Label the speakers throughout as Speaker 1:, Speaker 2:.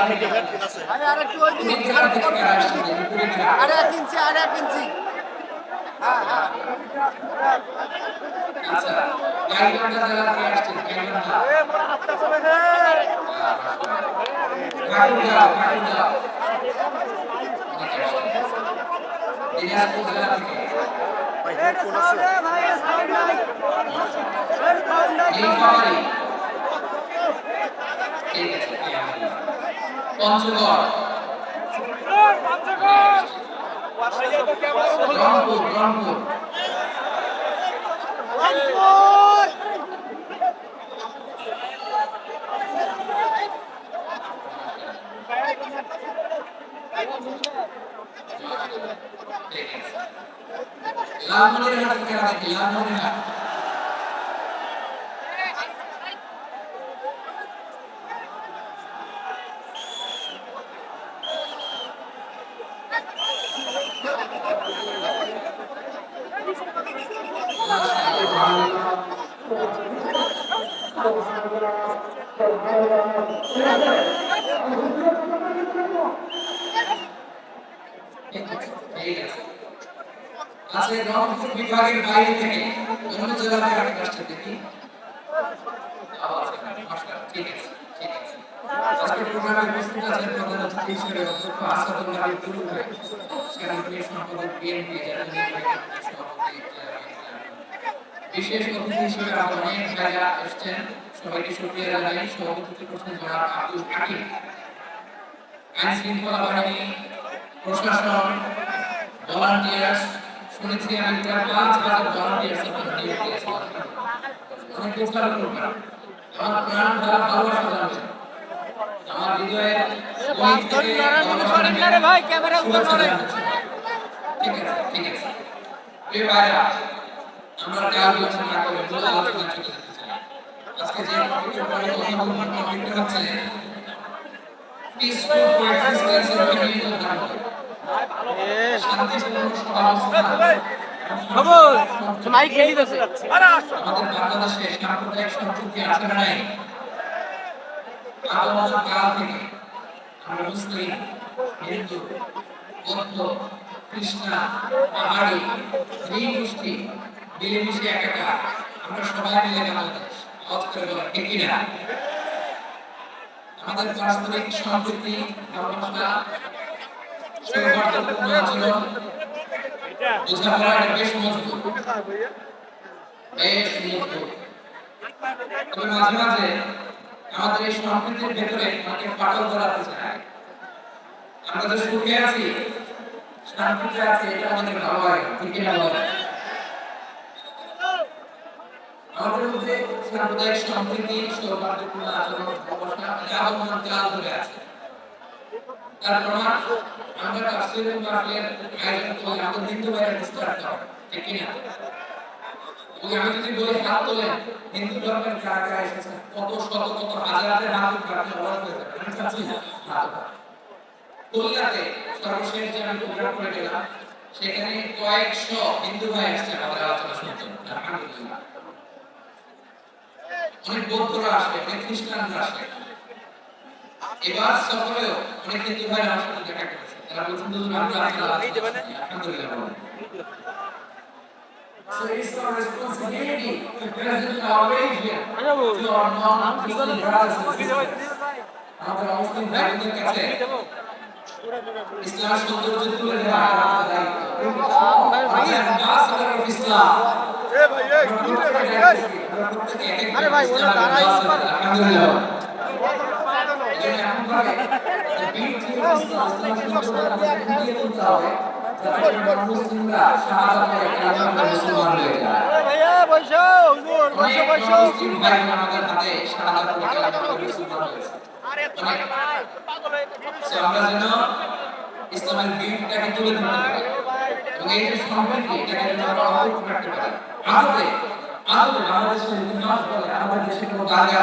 Speaker 1: আরে আরেকটু ওই দিকে।
Speaker 2: কোন জেলা থেকে। কারা আসছেন উপরে কারা?
Speaker 1: আরে এক ইঞ্চি
Speaker 2: পঞ্চগড়। রংপুর রংপুর। লালমনিরহাট থেকে দেখি লালমনিরহাট ঠিক আছে ঠিক আছে আজকে রংপুর বিভাগের বাইরে থেকে অন্য জেলা থেকে আপনি আসছেন দেখি ঠিক ঠিক আছে। আজকে প্রোগ্রামে প্রধান অতিথি হিসেবে অধ্যক্ষ সম্পাদক সভাপতি বিশেষ অতিথি হিসেবে সবাইকে জানাই। জনাব আব্দুল আইন শৃঙ্খলা বাহিনী, প্রশাসন, ভলান্টিয়ার্স শুনেছি আমি প্রায় পাঁচ হাজার ভলান্টিয়ার্স আপনারা নিয়োগ দিয়েছেন অনেক চেষ্টা করবেন আমার প্রাণ দ্বারা ভালোবাসা জানবেন আমার হৃদয়ের গভীর থেকে
Speaker 1: ভাই ক্যামেরা
Speaker 2: শুভেচ্ছা জানাচ্ছি। ঠিক আছে ঠিক আছে। প্রিয় ভাইরা আমরা কাল বিবেচনা না মূল আলোচনা চলে আজকে যে টপিকের পরে কথা বলব টপিকটা হচ্ছে peaceful coexistence in communal
Speaker 1: খেলি
Speaker 2: নাই হিন্দু বৌদ্ধ খ্রিস্টান পাহাড়ি নৃগোষ্ঠী মিলেমিশে একাকার আমরা সবাই মিলে আমাদের পারস্পরিক সম্প্রীতি সৌহার্দ্যপূর্ণ আচরণ বোঝাপড়াটা বেশ মজবুত বেশ মজবুত তবে মাঝে মাঝে আমাদের এই সম্প্রীতির ভেতরে অনেকে ফাটল ধরাতে চায় আমরা যে সুখে আছি শান্তিতে আছি এটা আমাদের ভালো লাগে ঠিক কিনা বলেন আমাদের মধ্যে সাম্প্রদায়িক সম্প্রীতি সৌহার্দ্যপূর্ণ আচরণ ভালোবাসা এটা আগমন কাল ধরে আছে তার প্রমাণ আমরা তাফসীরের মাহফিলের আয়োজন করি হিন্দু ভাইরা স্টার্ট করে ঠিক আমি যদি বলি হাত তোলেন, হিন্দু ধর্মের কারা কারা এসেছে? কত শত, কত হাজার হাজার হাত আপনি অবাক সর্বশেষ যে আমি প্রোগ্রাম করে গেলাম, সেখানে কয়েকশো হিন্দু ভাই আসছে আমাদের আলোচনা শুনতে, আলহামদুলিল্লাহ। অনেক বৌদ্ধরা আসবে অনেক খ্রিস্টানরা আসবে এবার সফরেও অনেক হিন্দু ভাই আমার সাথে দেখা করেছে। So it's our responsibility to to our non-Muslim brothers and sisters. আমাদের ভাইদের কাছে সৌন্দর্য তুলে ধরা।
Speaker 1: আরে ভাই, ওরা
Speaker 2: আলহামদুলিল্লাহ। ইসলামের বিউটিটাকে তুলে ধরতে পারি এবং এই যে সম্প্রীতি এটাকে যেন আমাদের দেশে কোনো দাঙ্গা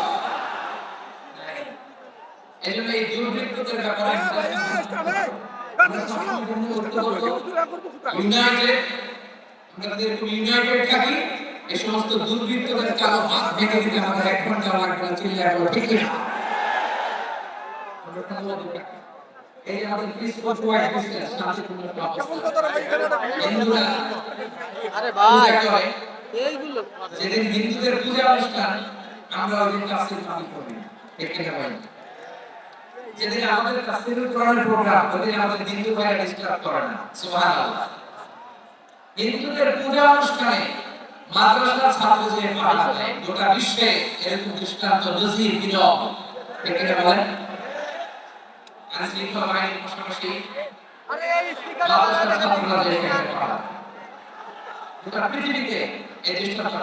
Speaker 2: এই জন্য এই দুর্বৃত্তদের ব্যাপারে ইউনাইটেড আমাদের খুব ইউনাইটেড থাকি। এই সমস্ত দুর্বৃত্তদের কালো হাত ভেঙে দিতে আমাদের এক ঘণ্টা লাগবে না চিল্লা ঠিক না আমরা এই আমাদের
Speaker 1: আরে ভাই এইগুলো
Speaker 2: যেদিন হিন্দুদের পূজা অনুষ্ঠান আমরা ওই দিন তাফসীর পালন করি। ঠিক কিনা বলেন। যেদিন আমাদের তাফসীরুল কোরআনের প্রোগ্রাম ওদিন আমাদের হিন্দু ভাইরা ডিস্টার্ব করে না সুবহানাল্লাহ। হিন্দুদের পূজা অনুষ্ঠানে মাদ্রাসার ছাত্র যে পাঠা দেয় গোটা বিশ্বে এরকম দৃষ্টান্ত নজির বিরল কিনা বলেন আইন শৃঙ্খলা বাহিনীর পাশাপাশি মাদ্রাসার ছাত্ররা যে পড়ায় গোটা পৃথিবীতে এই দৃষ্টান্ত।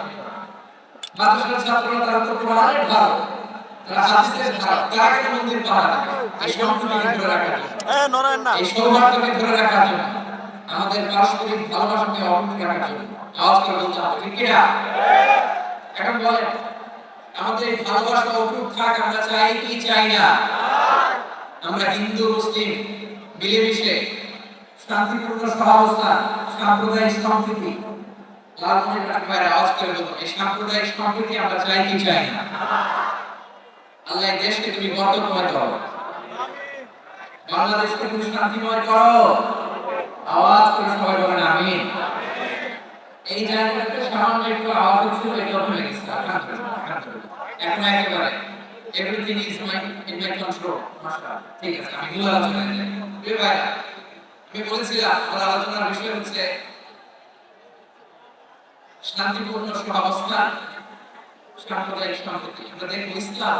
Speaker 2: মাদ্রাসার ছাত্ররা তারা তো কোরআনের ভালো মন্দির পাহারা এই সম্প্রীতি ধরে রাখার জন্য।
Speaker 1: এ নরেন না।
Speaker 2: এই সৌহার্দ্যকে ধরে রাখার জন্য। আমাদের পারস্পরিক ভালোবাসাকে অটুট রাখার জন্য। আওয়াজ করে বলতে হবে ঠিক কিনা? এখন বলেন আমাদের এই ভালোবাসা অটুট থাক আমরা চাই কি চাই না? আমরা হিন্দু মুসলিম মিলেমিশে শান্তিপূর্ণ সহাবস্থান সাম্প্রদায়িক সম্প্রীতি লালমনির আওয়াজ করে বলুন এই সাম্প্রদায়িক সম্প্রীতি আমরা চাই কি চাই না? আল্লাহ দেশকে তুমি বরকতময় করো। বাংলাদেশকে তুমি শান্তিময় করো। আওয়াজ করে সবাই বলেন আমিন। এই জায়গাটাতে সামান্য একটু আওয়াজ হচ্ছিল এটা কমে গেছে। এখন একেবারে everything is my in my control ঠিক আছে, আমি মূল আলোচনায় যাই। প্রিয় আমি বলেছিলাম, আমার আলোচনার বিষয় হচ্ছে শান্তিপূর্ণ সহাবস্থান, সাম্প্রদায়িক সম্পত্তি। আমরা দেখব ইসলাম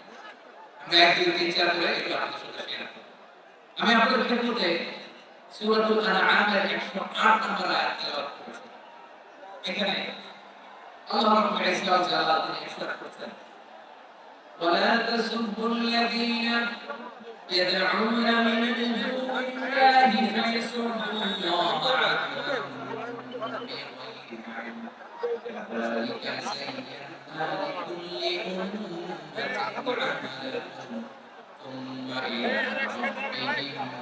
Speaker 2: এক দুই তিন চার করে একটু আপনাদের সাথে শেয়ার করব আমি আপনাদের ক্ষেত্রে সূরাতুল আনআমের 108 নম্বর আয়াত তেলাওয়াত করেছি এখানে আল্লাহ রাব্বুল ইজ্জত ওয়া জালাল তিনি ইরশাদ করেছেন ولا تسبوا الذين يدعون من دون الله فيسبوا الله عدوا بغير علم كذلك زينا لكل أمة عملهم ثم إلى ربهم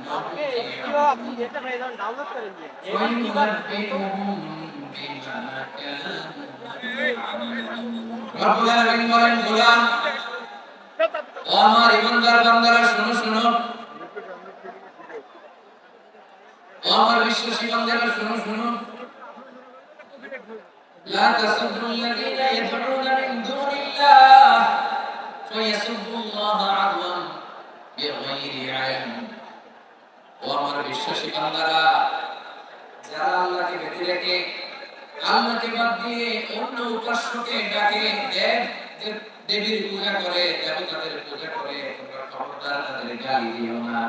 Speaker 2: مرجعهم
Speaker 1: আপনি এটা ভাই ডাউনলোড করে নিয়ে
Speaker 2: وينبئهم بما كانوا يعملون رب العالمين বলেন গোলাম ও আমার ইমানদার বান্দারা শোনো শোনো ও আমার বিশ্বাসী বান্দারা শোনো শোনো لا تسبوا الذين يدعون من دون الله فيسبوا الله عدوا بغير علم ও আমার বিশ্বাসী বান্দারা যারা আল্লাহকে বেঁধে রেখে আল্লাহকে বাদ দিয়ে অন্য উপাস্যকে ডাকে দেব দেব- দেবীর পূজা করে দেবতাদের পূজা করে তোমরা খবরদার তাদের গালি দিও না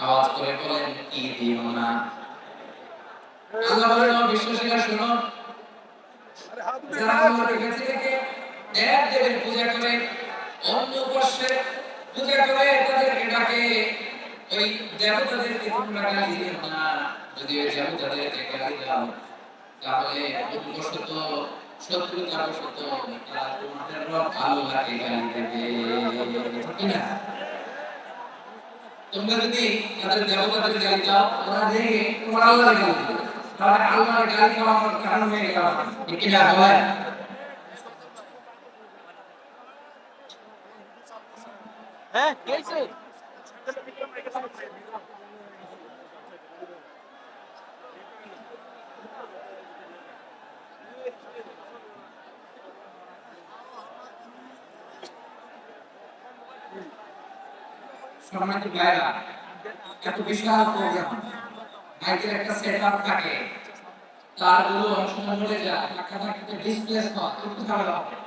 Speaker 2: আওয়াজ করে বলেন কি দিও না আল্লাহ বলেন ও বিশ্বাসীরা শোনো যারা আল্লাহকে বেঁধে রেখে দেব দেবীর পূজা করে অন্য উপাস্যের পূজা করে তাদেরকে ডাকে। ওই দেবতাদেরকে তোমরা গালি দিও না। যদি ওই দেবতাদেরকে গালি দাও তাহলে ভুলবশত শত্রুতাবশত তারা তোমাদের আল্লাহকে গালি দেবে। ঠিক না? তোমরা যদি তাদের দেবতাদের গালি দাও ওরা দেখে তোমার আল্লাহর গালি দেবে। তাহলে আল্লাহর গালি খাওয়ার কারণ হয়ে গেল। ঠিক না বলেন।
Speaker 1: হ্যাঁ কি হয়েছে
Speaker 2: সম্মানিত ভাইরা এত বিশাল প্রোগ্রাম। মাইকের একটা সেটআপ থাকে। তারগুলো অনেক মরে যায় ধাক্কা ধাক্কিতে ডিসপ্লেস হয় একটু ঝামেলা হবে
Speaker 1: না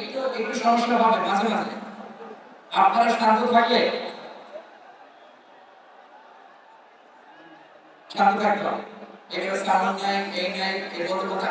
Speaker 2: একটু একটু সমস্যা হবে, মাঝে মাঝে। আপনারা শান্ত থাকলে। শান্ত থাকতে হবে। এগুলো সামন নাই এই নাই এর কথা